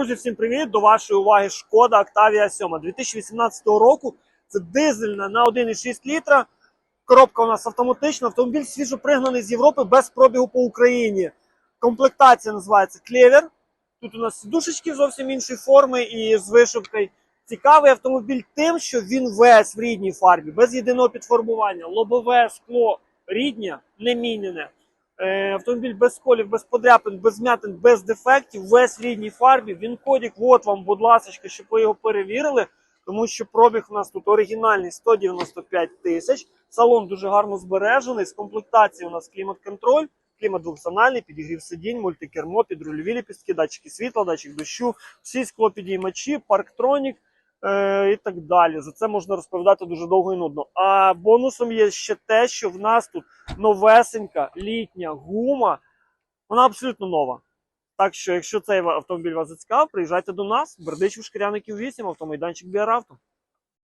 Друзі, всім привіт! До вашої уваги Шкода Octavia 7 2018 року. Це дизельна на 1,6 літра. Коробка у нас автоматична. Автомобіль свіжо пригнаний з Європи без пробігу по Україні. Комплектація називається Клевер. Тут у нас сидушечки зовсім іншої форми і з вишивкою. Цікавий автомобіль тим, що він весь в рідній фарбі, без єдиного підфарбування. Лобове скло ріднє, не мінене. Е, автомобіль без сколів, без подряпин, без м'ятин, без дефектів, весь рідній фарбі. Він кодік, от вам, будь ласка, щоб ви його перевірили, тому що пробіг у нас тут оригінальний 195 тисяч. Салон дуже гарно збережений. З комплектації у нас клімат-контроль, клімат двохзональний, підігрів сидінь, мультикермо, підрульові ліпістки, датчики світла, датчик дощу, всі склопідіймачі, парктронік. Е, і так далі. За це можна розповідати дуже довго і нудно. А бонусом є ще те, що в нас тут новесенька літня гума. Вона абсолютно нова. Так що, якщо цей автомобіль вас зацікавив, приїжджайте до нас, Бердичів Шкіряників 8, автомайданчик Біаравто.